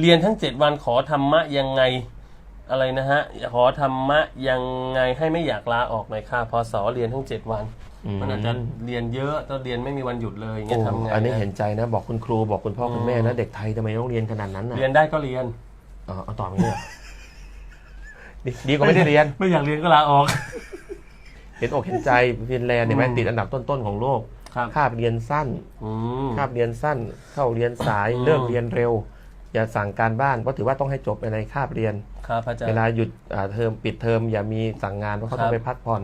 เรียนทั้งเจ็ดวันขอธรรมะยังไงอะไรนะฮะ ขอธรรมะยังไงให้ไม่อยากลาออกหน่อยค่ะพอสอเรียนทั้งเจ็ดวันอืมมันอาจจะเรียนเยอะต้องเรียนไม่มีวันหยุดเลยอย่างเงี้ยโอ้ทำไงอันนี้ะเห็นใจนะ บอกคุณครูบอกคุณพ่อคุณแม่นะเด็กไทยทำไมต้องเรียนขนาดนั้นน่ะเรียนได้ก็เรียนอ๋อเอาต่อไม่ได้เหรอดีดีกว่าไม่ได้เรียน ไม่อยากเรียนก็ลาออก เห็นอกเห็นใจฟินแลนด์เนี่ยไหมอืมติดอันดับต้นๆของโลกครับคาบเรียนสั้นอืมคาบเรียนสั้น เข้าเรียนสายอืมเลิกเรียนเร็ว อย่าสั่งการบ้านเพราะถือว่าต้องให้จบในคาบเรียน ครับอาจารเวย์ลาหยุดอ่าเทอมปิดเทอมอย่ามีสั่งงานเพราะเขาครัต้อบงไปพักผ่อน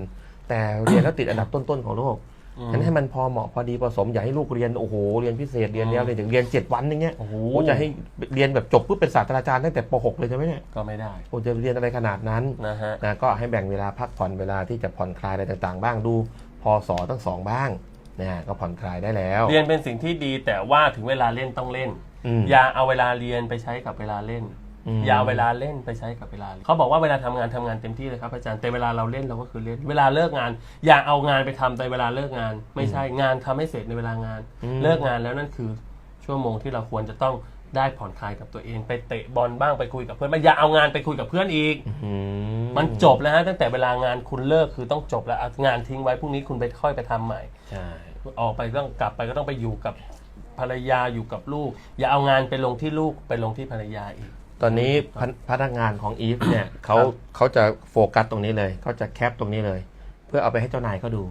แต่เรียนแล้วติดอันดับต้นๆของโลกอืม ฉะนั้นให้มันพอเหมาะพอดีผสมอย่าให้ลูกเรียนโอ้โหเรียนพิเศษเรียนแล้วเรียนถึงเรียนเจ็ดวันอย่างเงี้ยโอ้โหโอ้จะให้เรียนแบบจบปุ๊บเป็นศาสตราจารย์ตั้งแต่ป .6 เลยใช่ไหมเนี่ยก็ไม่ได้โอ้จะเรียนอะไรขนาดนั้น นะฮะ นะก็ให้แบ่งเวลาพักผ่อนเวลาที่จะผ่อนคลายอะไรต่างๆ บ้างดูพอสอทั้งสองบ้างนะก็ผ่อนคลายได้แล้ว เรียนเป็นสิ่งที่ดีแต่ว่าถึงเวลาเล่นต้องเล่น อืม อย่าเอาเวลาเรียนไปใช้กับเวลาเล่น อืม อย่าเอาเวลาเล่นไปใช้กับเวลาเรียนเขาบอกว่าเวลาทำงานทำงานเต็มที่เลยครับอาจารย์แต่เวลาเราเล่นเราก็คือเล่น เวลาเลิกงาน อย่าเอางานไปทำในเวลาเลิกงาน ไม่ใช่งานทำให้เสร็จในเวลางานอืมเลิกงานแล้วนั่นคือ ชั่วโมงที่เราควรจะต้องได้ผ่อนคลายกับตัวเอง ไปเตะบอลบ้างไปคุยกับเพื่อนบ้างอย่าเอางานไปคุยกับเพื่อนอีก อืมันจบแล้วฮะตั้งแต่เวลางานคุณเลิกคือต้องจบแล้วเอางานทิ้งไว้พรุ่งนี้คุณไปค่อยไปทำใหม่ ใช่ ออกไปต้องกลับไปก็ต้องไปอยู่กับ ภรรยาอยู่กับลูก อย่าเอางานไปลงที่ลูกไปลงที่ภรรยาอีก ตอนนี้พนพนักงานของอีฟเนี่ยเขาครับเขาจะโฟกัสตรงนี้เลยเขาจะแคปตรงนี้เลย เพื่อเอาไปให้เจ้านายเขาดู